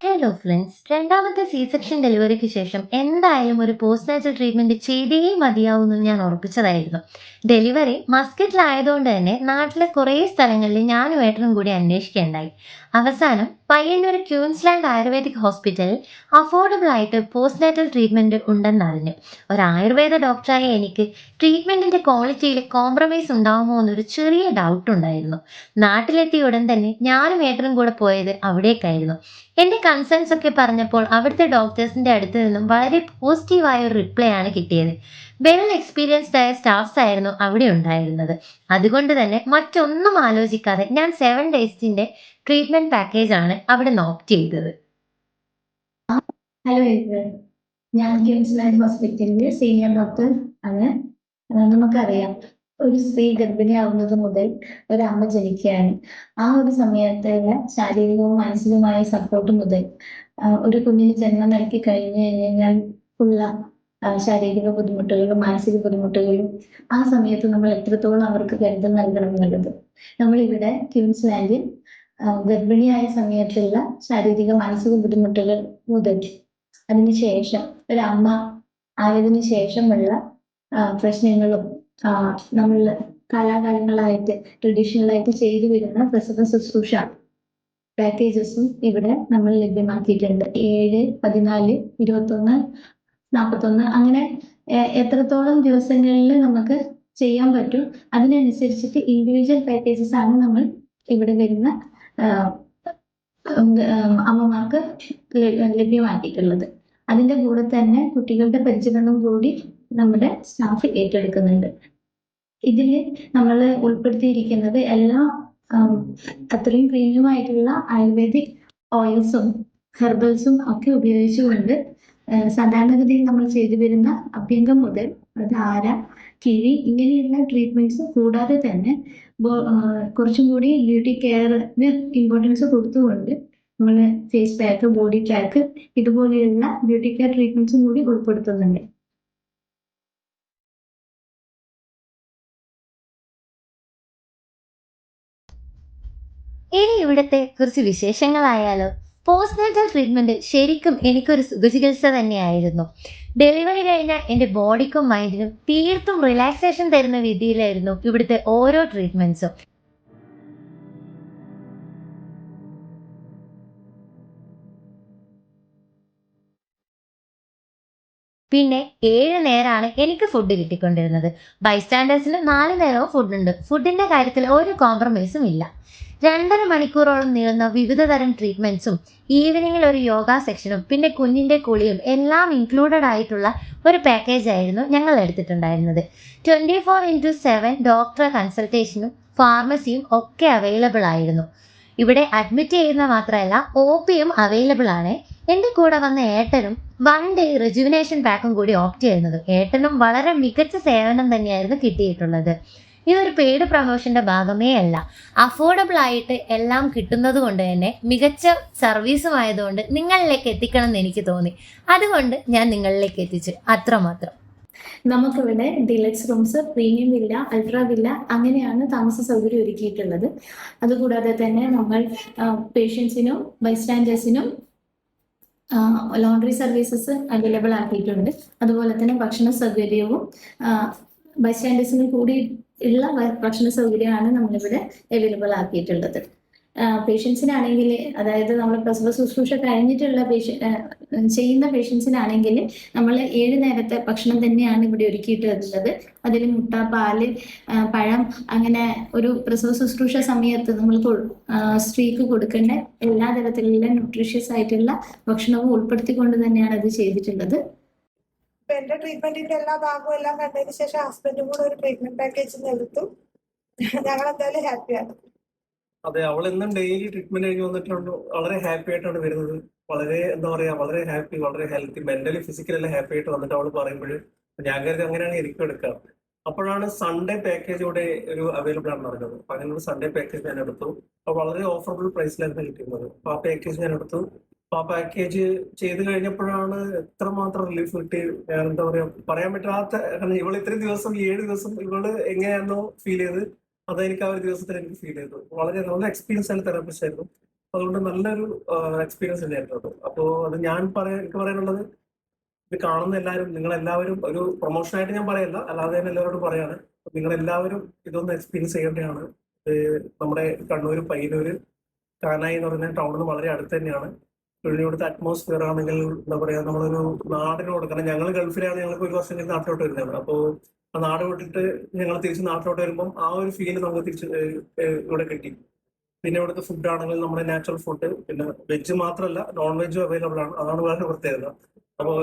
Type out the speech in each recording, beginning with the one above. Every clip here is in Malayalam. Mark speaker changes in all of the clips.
Speaker 1: ഹലോ ഫ്രണ്ട്സ് രണ്ടാമത്തെ സി സെക്ഷൻ ഡെലിവറിക്ക് ശേഷം എന്തായാലും ഒരു പോസ്റ്റ് നാച്ചുറൽ ട്രീറ്റ്മെന്റ് ചെയ്തേ മതിയാവുമെന്ന് ഞാൻ ഉറപ്പിച്ചതായിരുന്നു. ഡെലിവറി മസ്കറ്റിലായതുകൊണ്ട് തന്നെ നാട്ടിലെ കുറേ സ്ഥലങ്ങളിൽ ഞാനും ഏട്ടനും കൂടി അന്വേഷിക്കുകയുണ്ടായി അവസാനം പയ്യന്നൂർ ക്യൂൻസ്ലാൻഡ് ആയുർവേദിക് ഹോസ്പിറ്റലിൽ അഫോർഡബിൾ ആയിട്ട് പോസ്റ്റ് നാറ്റൽ ട്രീറ്റ്മെന്റ് ഉണ്ടെന്നറിഞ്ഞു. ഒരു ആയുർവേദ ഡോക്ടറായ എനിക്ക് ട്രീറ്റ്മെന്റിന്റെ ക്വാളിറ്റിയിൽ കോംപ്രമൈസ് ഉണ്ടാവുമോ എന്നൊരു ചെറിയ ഡൗട്ട് ഉണ്ടായിരുന്നു. നാട്ടിലെത്തിയ ഉടൻ തന്നെ ഞാനും ഏട്ടനും കൂടെ പോയത് അവിടേക്കായിരുന്നു. എന്റെ കൺസേൺസ് ഒക്കെ പറഞ്ഞപ്പോൾ അവിടുത്തെ ഡോക്ടേഴ്സിന്റെ അടുത്ത് നിന്നും വളരെ പോസിറ്റീവായ ഒരു റിപ്ലൈ ആണ് കിട്ടിയത്. വെൽ എക്സ്പീരിയൻസ്ഡ് ആയ സ്റ്റാഫ്സ് ആയിരുന്നു അവിടെ ഉണ്ടായിരുന്നത്. അതുകൊണ്ട് തന്നെ മറ്റൊന്നും ആലോചിക്കാതെ ഞാൻ സെവൻ ഡേയ്സിന്റെ ട്രീറ്റ്മെന്റ് പാക്കേജ് ആണ് അവിടെ നോക്ക് ചെയ്തത്.
Speaker 2: ഹലോ ഞാൻ കിംസ്ലാൻഡ് ഹോസ്പിറ്റലിലെ സീനിയർ ഡോക്ടർ ആണ്. നമുക്കറിയാം. ഒരു സ്ത്രീ ഗർഭിണിയാവുന്നത് മുതൽ ഒരു അമ്മ ജനിക്കുകയാണ്. ആ ഒരു സമയത്തുള്ള ശാരീരികവും മാനസികവുമായ സപ്പോർട്ട് മുതൽ ഒരു കുഞ്ഞിന് ജന്മം നൽകി കഴിഞ്ഞു കഴിഞ്ഞാൽ ഉള്ള ശാരീരിക ബുദ്ധിമുട്ടുകളും മാനസിക ബുദ്ധിമുട്ടുകളും ആ സമയത്ത് നമ്മൾ എത്രത്തോളം അവർക്ക് കരുതൽ നൽകണം എന്നുള്ളത്. നമ്മളിവിടെ ക്യൂൻസ്ലാൻഡിൽ ഗർഭിണിയായ സമയത്തുള്ള ശാരീരിക മാനസിക ബുദ്ധിമുട്ടുകൾ മുതൽ അതിനുശേഷം ഒരു അമ്മ ആയതിനു ശേഷമുള്ള പ്രശ്നങ്ങളും നമ്മൾ കാലാകാലങ്ങളായിട്ട് ട്രഡീഷണൽ ആയിട്ട് ചെയ്തു വരുന്ന പ്രസവ ശുശ്രൂഷ പാക്കേജസും ഇവിടെ നമ്മൾ ലഭ്യമാക്കിയിട്ടുണ്ട്. ഏഴ് പതിനാല് ഇരുപത്തൊന്ന് നാൽപ്പത്തൊന്ന് അങ്ങനെ എത്രത്തോളം ദിവസങ്ങളിൽ നമുക്ക് ചെയ്യാൻ പറ്റും അതിനനുസരിച്ചിട്ട് ഇൻഡിവിജ്വൽ പാക്കേജസ് ആണ് നമ്മൾ ഇവിടെ വരുന്ന അമ്മമാർക്ക് ലഭ്യമാക്കിയിട്ടുള്ളത്. അതിന്റെ കൂടെ തന്നെ കുട്ടികളുടെ പരിചരണം കൂടി നമ്മുടെ സ്റ്റാഫ് ഏറ്റെടുക്കുന്നുണ്ട്. ഇതിൽ നമ്മൾ ഉൾപ്പെടുത്തിയിരിക്കുന്നത് എല്ലാ അത്രയും പ്രീമിയമായിട്ടുള്ള ആയുർവേദിക് ഓയിൽസും ഹെർബൽസും ഒക്കെ ഉപയോഗിച്ചുകൊണ്ട് സാധാരണഗതിയിൽ നമ്മൾ ചെയ്തു വരുന്ന അഭ്യംഗം മുതൽ ധാര കിഴി ഇങ്ങനെയുള്ള ട്രീറ്റ്മെന്റ്സ് കൂടാതെ തന്നെ കുറച്ചും കൂടി ബ്യൂട്ടി കെയറിന് ഇമ്പോർട്ടൻസ് കൊടുത്തുകൊണ്ട് നമ്മൾ ഫേസ് പാക്ക് ബോഡി പാക്ക് ഇതുപോലെയുള്ള ബ്യൂട്ടി കെയർ ട്രീറ്റ്മെന്റ്സും കൂടി ഉൾപ്പെടുത്തുന്നുണ്ട്.
Speaker 1: ഇനി ഇവിടുത്തെ കുറച്ച് വിശേഷങ്ങളായാലോ? പോസ്റ്റ്നേറ്റൽ ട്രീറ്റ്മെന്റ് ശരിക്കും എനിക്കൊരു സുഖചികിത്സ തന്നെയായിരുന്നു. ഡെലിവറി കഴിഞ്ഞ എന്റെ ബോഡിക്കും മൈൻഡിനും തീർത്തും റിലാക്സേഷൻ തരുന്ന രീതിയിലായിരുന്നു ഇവിടുത്തെ ഓരോ ട്രീറ്റ്മെന്റ്സും പിന്നെ ഏഴ് നേരമാണ് എനിക്ക് ഫുഡ് കിട്ടിക്കൊണ്ടിരുന്നത്. ബൈസ്റ്റാൻഡേഴ്സിന് നാല് നേരവും ഉണ്ട്. ഫുഡിന്റെ കാര്യത്തിൽ ഒരു കോംപ്രമൈസും ഇല്ല. രണ്ടര മണിക്കൂറോളം നീളുന്ന വിവിധ തരം ട്രീറ്റ്മെന്റ്സും ഈവനിങ്ങിൽ ഒരു യോഗ സെക്ഷനും പിന്നെ കുഞ്ഞിന്റെ കുളിയും എല്ലാം ഇൻക്ലൂഡഡ് ആയിട്ടുള്ള ഒരു പാക്കേജ് ആയിരുന്നു ഞങ്ങൾ എടുത്തിട്ടുണ്ടായിരുന്നത്. ട്വന്റി ഫോർ ഇന്റു സെവൻ ഡോക്ടറെ കൺസൾട്ടേഷനും ഫാർമസിയും ഒക്കെ അവൈലബിൾ ആയിരുന്നു. ഇവിടെ അഡ്മിറ്റ് ചെയ്യുന്ന മാത്രമല്ല ഒ പിയും അവൈലബിൾ ആണ്. എന്റെ കൂടെ വന്ന ഏട്ടനും വൺ ഡേ റിജുവിനേഷൻ പാക്കും കൂടി ഓപ്റ്റ് ചെയ്യുന്നത്. ഏട്ടനും വളരെ മികച്ച സേവനം തന്നെയായിരുന്നു കിട്ടിയിട്ടുള്ളത്. ഇതൊരു പെയ്ഡ് പ്രൊമോഷന്റെ ഭാഗമേ അല്ല. അഫോർഡബിൾ ആയിട്ട് എല്ലാം കിട്ടുന്നത് കൊണ്ട് തന്നെ മികച്ച സർവീസും ആയതുകൊണ്ട് നിങ്ങളിലേക്ക് എത്തിക്കണം എന്ന് എനിക്ക് തോന്നി. അതുകൊണ്ട് ഞാൻ നിങ്ങളിലേക്ക് എത്തിച്ചു. അത്രമാത്രം.
Speaker 2: നമുക്കിവിടെ deluxe rooms premium villa ultra villa അങ്ങനെയാണ് താമസ സൗകര്യം ഒരുക്കിയിട്ടുള്ളത്. അതുകൂടാതെ തന്നെ നമ്മൾ പേഷ്യൻസിനും ബൈസ്റ്റാൻഡേഴ്സിനും ലോണ്ടറി സർവീസസ് അവൈലബിൾ ആക്കിയിട്ടുണ്ട്. അതുപോലെ തന്നെ ഭക്ഷണ സൗകര്യവും ബൈസ്റ്റാൻഡേഴ്സിനും കൂടി ഉള്ള ഭക്ഷണ സൗകര്യമാണ് നമ്മളിവിടെ അവൈലബിൾ ആക്കിയിട്ടുള്ളത്. പേഷ്യൻസിനാണെങ്കിൽ അതായത് നമ്മൾ പ്രസവ ശുശ്രൂഷ കഴിഞ്ഞിട്ടുള്ള പേഷ്യ ചെയ്യുന്ന പേഷ്യൻസിനാണെങ്കിൽ നമ്മൾ ഏഴ് നേരത്തെ ഭക്ഷണം തന്നെയാണ് ഇവിടെ ഒരുക്കിയിട്ടുള്ളത് അതിൽ മുട്ട പാൽ പഴം അങ്ങനെ ഒരു പ്രസവ ശുശ്രൂഷ സമയത്ത് നമ്മൾ സ്ത്രീക്ക് കൊടുക്കേണ്ട എല്ലാ തരത്തിലുള്ള ന്യൂട്രീഷ്യസ് ആയിട്ടുള്ള ഭക്ഷണവും ഉൾപ്പെടുത്തിക്കൊണ്ട് തന്നെയാണ് അത് ചെയ്തിട്ടുള്ളത്.
Speaker 3: ഇപ്പൊ എന്റെ ട്രീറ്റ്മെന്റിന്റെ എല്ലാ ഭാഗവും എല്ലാം കണ്ടതിന് ശേഷം ഹസ്ബൻഡും കൂടെ ഒരു ട്രീറ്റ്മെന്റ് പാക്കേജ് എടുത്തു ഞങ്ങൾ എന്തായാലും ഹാപ്പിയാണ്
Speaker 4: അതെ അവൾ എന്നും ഡെയിലി ട്രീറ്റ്മെന്റ് കഴിഞ്ഞ് വന്നിട്ടുണ്ട് വളരെ ഹാപ്പി ആയിട്ടാണ് വരുന്നത്. വളരെ എന്താ പറയാ വളരെ ഹാപ്പി വളരെ ഹെൽത്തി മെന്റലി ഫിസിക്കലി എല്ലാം ഹാപ്പി ആയിട്ട് വന്നിട്ട് അവൾ പറയുമ്പോൾ ഞാൻ കരുതി അങ്ങനെയാണ് എനിക്കും എടുക്കാം. അപ്പോഴാണ് സൺഡേ പാക്കേജ് ഇവിടെ ഒരു അവൈലബിൾ ആണെന്ന് അറിഞ്ഞത്. അപ്പൊ അങ്ങനെ ഒരു സൺഡേ പാക്കേജ് ഞാൻ എടുത്തു. അപ്പൊ വളരെ ഓഫറബിൾ പ്രൈസിലായിരുന്നു കിട്ടുന്നത് അപ്പൊ ആ പാക്കേജ് ഞാൻ എടുത്തു. ആ പാക്കേജ് ചെയ്ത് കഴിഞ്ഞപ്പോഴാണ് എത്രമാത്രം റിലീഫ് കിട്ടി? എന്താ പറയാ? പറയാൻ പറ്റാത്ത കാരണം ഇവൾ ഇത്രയും ദിവസം ഏഴ് ദിവസം ഇവൾ എങ്ങനെയാണോ ഫീൽ ചെയ്ത് അതെനിക്ക് ആ ഒരു ദിവസത്തിൽ എനിക്ക് ഫീൽ ചെയ്തു. വളരെ നല്ല എക്സ്പീരിയൻസ് ആണ് തെറാപ്പിസ്റ്റ് ആയിരുന്നു. അതുകൊണ്ട് നല്ലൊരു എക്സ്പീരിയൻസ് തന്നെയായിരുന്നു അത്. അപ്പോൾ അത് ഞാൻ പറയാൻ എനിക്ക് പറയാനുള്ളത് ഇത് കാണുന്ന എല്ലാവരും നിങ്ങൾ എല്ലാവരും ഒരു പ്രൊമോഷൻ ആയിട്ട് ഞാൻ പറയല്ല അല്ലാതെ തന്നെ എല്ലാവരോടും പറയാണ്. നിങ്ങൾ എല്ലാവരും ഇതൊന്ന് എക്സ്പീരിയൻസ് ചെയ്യേണ്ടതാണ്. നമ്മുടെ കണ്ണൂർ പയ്യന്നൂര് കാനായി എന്ന് പറയുന്ന ടൗണിൽ നിന്ന് വളരെ അടുത്ത് തന്നെയാണ്. ഇവിടുത്തെ അറ്റ്മോസ്ഫിയർ ആണെങ്കിൽ എന്താ പറയാ നമ്മളൊരു നാടിനോട് കാരണം ഞങ്ങൾ ഗൾഫിലാണ് ഞങ്ങൾക്ക് ഒരു വർഷം നാട്ടിലോട്ട് വരുന്നത് അപ്പോൾ ആ നാട് വിട്ടിട്ട് ഞങ്ങൾ തിരിച്ച് നാട്ടിലോട്ട് വരുമ്പോൾ ആ ഒരു ഫീൽ നമുക്ക് തിരിച്ച് ഇവിടെ കിട്ടി. പിന്നെ ഇവിടുത്തെ ഫുഡ് ആണെങ്കിൽ നമ്മുടെ നാച്ചുറൽ ഫുഡ് പിന്നെ വെജ് മാത്രമല്ല നോൺ വെജും അവൈലബിൾ ആണ്. അതാണ് വേറെ പ്രത്യേകത. അപ്പോൾ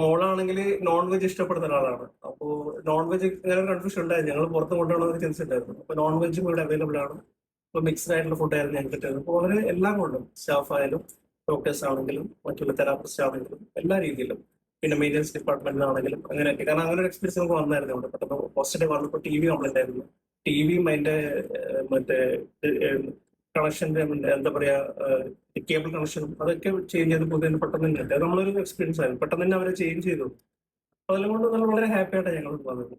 Speaker 4: മോളാണെങ്കിൽ നോൺ വെജ് ഇഷ്ടപ്പെടുന്ന ഒരാളാണ്. അപ്പോൾ നോൺ വെജ് ഇങ്ങനെ കൺഫ്യൂഷൻ ഉണ്ടായിരുന്നു. ഞങ്ങൾ പുറത്ത് കൊണ്ടുപോകണമെന്ന് ഉണ്ടായിരുന്നു. അപ്പോൾ നോൺ വെജും ഇവിടെ അവൈലബിൾ ആണ്. അപ്പോൾ മിക്സ്ഡ് ആയിട്ടുള്ള ഫുഡായിരുന്നു ഞങ്ങൾക്ക് കിട്ടിയത്. അപ്പോൾ വളരെ എല്ലാം കൊണ്ടും സ്റ്റാഫ് ആയാലും ഡോക്ടേഴ്സ് ആണെങ്കിലും മറ്റുള്ള തെറാപ്പിസ്റ്റ് ആണെങ്കിലും എല്ലാ രീതിയിലും. പിന്നെ മെയിന്റനൻസ് ഡിപ്പാർട്ട്മെന്റിലാണെങ്കിലും അങ്ങനെയൊക്കെ. കാരണം അങ്ങനെ ഒരു എക്സ്പീരിയൻസ് നമുക്ക് വന്നായിരുന്നു ഇവിടെ പെട്ടെന്ന് പോസിറ്റീവ് വന്നപ്പോൾ ടി വി ആയിരുന്നു ടി വിയും അതിന്റെ മറ്റേ കണക്ഷന്റെ എന്താ പറയാ കേബിൾ കണക്ഷനും അതൊക്കെ ചേഞ്ച് ചെയ്ത് പുതിയ പെട്ടെന്ന് തന്നെ. അത് നമ്മളൊരു എക്സ്പീരിയൻസ് ആയിരുന്നു. പെട്ടെന്ന് തന്നെ അവരെ ചേഞ്ച് ചെയ്തു. അതെല്ലാം കൊണ്ട് നമ്മൾ വളരെ ഹാപ്പി ആയിട്ടാണ് ഞങ്ങൾ വന്നത്.